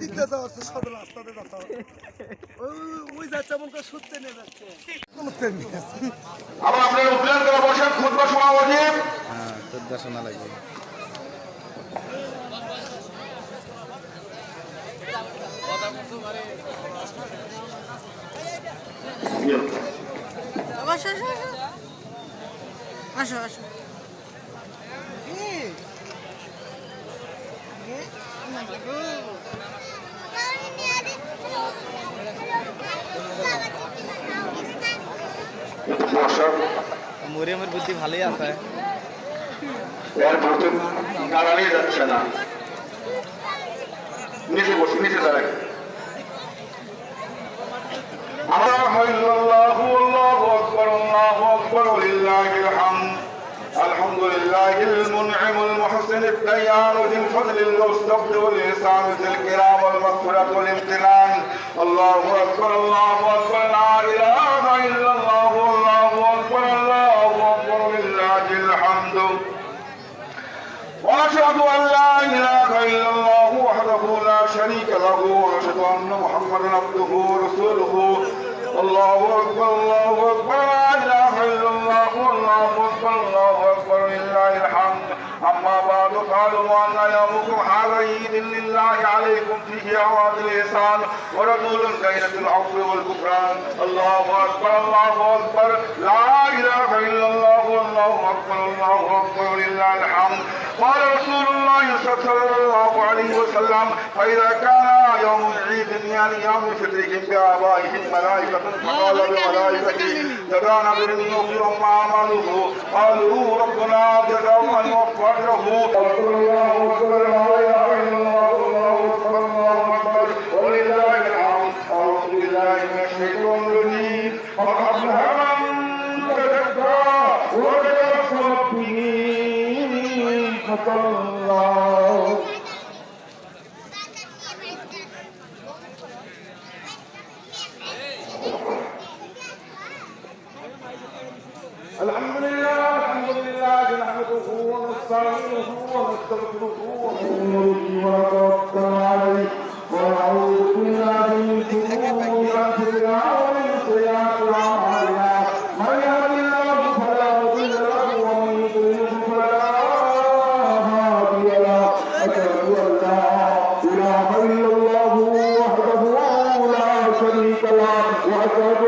দিতে যাচ্ছে সব রাস্তাতে যাচ্ছে ওই- ওই যাচ্ছে এমন করে সত্যি নিয়ে যাচ্ছে কোনো ট্রেন। আবার আপনারা করে বসেন খুদবা হ্যাঁ তোর দর্শনা লাগবে আসো আসো আসো আসো মরিয়মের বুদ্ধি ভালোই আছে এর ভর্তি দাঁড়ানিয়ে যাচ্ছে না নিচে বসে নিচে দাঁড়ায় الله إلا الله والله أكبر الله أكبر ولله الحمد الحمد لله المنعم المحسن الديان ذي الفضل المستبد والإحسان ذي الكرام والمغفرة والامتنان الله أكبر الله أكبر لا إله الحمد. وأشهد أن لا إله إلا الله وحده لا شريك له وأشهد أن محمدا عبده ورسوله. الله أكبر الله أكبر لا إله إلا الله والله أكبر الله أكبر لله الحمد. أما بعد قالوا ان يومكم هذا عيد لله عليكم فيه اواد الإحسان ورسول بين العفو والكفران. الله أكبر الله أكبر. لا إله إلا الله والله أكبر الله أكبر لله الحمد. قال رسول الله صلى الله عليه وسلم فإذا كان يوم العيد يعني يوم الفطر عند آبائهم ملائكة فقال بملائكته برني يغفر ما عمله قالوا ربنا جزاه أن يغفر له أكبر الله أكبر لا إله إلا الله الله أكبر الله أكبر ولله الحمد أعوذ بالله من الشيطان أفلح من تزكى وذكر اسم ربه الله الحمد لله الحمد لله نحمده ونستعينه ونستغفره ونؤمن به ونتوكل عليه. ونعوذ بالله من Lord, Lord, Lord.